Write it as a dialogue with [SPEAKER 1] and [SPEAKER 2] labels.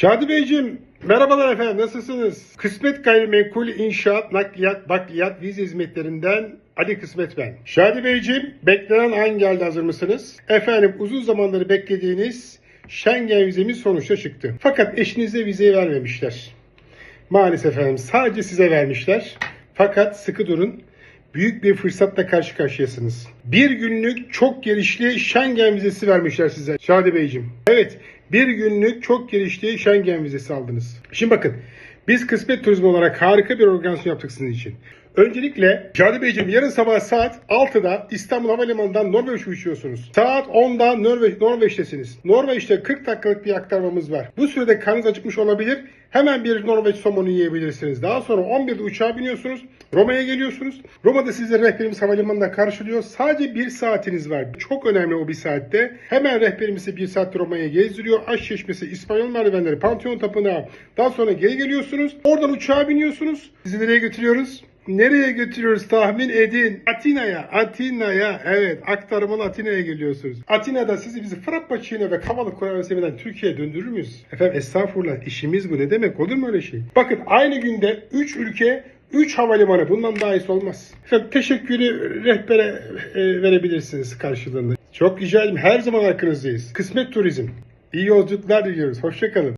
[SPEAKER 1] Şadi Beyciğim, merhabalar efendim, nasılsınız? Kısmet Gayrimenkul İnşaat, Nakliyat, Bakliyat, Vize Hizmetlerinden Ali Kısmet ben. Şadi Beyciğim, beklenen an geldi hazır mısınız? Efendim uzun zamanları beklediğiniz Schengen vizemiz sonuçta çıktı. Fakat eşinize vizeyi vermemişler. Maalesef efendim sadece size vermişler. Fakat sıkı durun. Büyük bir fırsatla karşı karşıyasınız. Bir günlük çok gelişli Schengen vizesi vermişler size Şadi Beyciğim. Evet bir günlük çok gelişli Schengen vizesi aldınız. Şimdi bakın biz Kısmet Turizm olarak harika bir organizasyon yaptık sizin için. Öncelikle Şadi Beyciğim yarın sabah saat 6'da İstanbul Havalimanı'ndan Norveç uçuyorsunuz. Saat 10'da Norveç, Norveç'tesiniz. Norveç'te 40 dakikalık bir aktarmamız var. Bu sürede karnınız acıkmış olabilir. Hemen bir Norveç somonu yiyebilirsiniz. Daha sonra 11'de uçağa biniyorsunuz. Roma'ya geliyorsunuz. Roma'da sizleri rehberimiz havalimanında karşılıyor. Sadece bir saatiniz var. Çok önemli o bir saatte. Hemen rehberimiz sizi bir saatte Roma'ya gezdiriyor. Aş Çeşmesi, İspanyol merdivenleri, Pantheon Tapınağı. Daha sonra geri geliyorsunuz. Oradan uçağa biniyorsunuz. Sizi nereye götürüyoruz? Nereye götürüyoruz tahmin edin. Atina'ya, Atina'ya. Evet, aktarmalı Atina'ya geliyorsunuz. Atina'da sizi bizi Frappuccino ve Kavalı Kurabiye'den Türkiye'ye döndürür müyüz? Efendim estağfurullah işimiz bu ne demek olur mu öyle şey? Bakın aynı günde 3 ülke 3 havalimanı bundan daha iyisi olmaz. Efendim teşekkürü rehbere e, verebilirsiniz karşılığında. Çok rica ederim her zaman arkanızdayız. Kısmet Turizm. İyi yolculuklar diliyoruz. Hoşçakalın.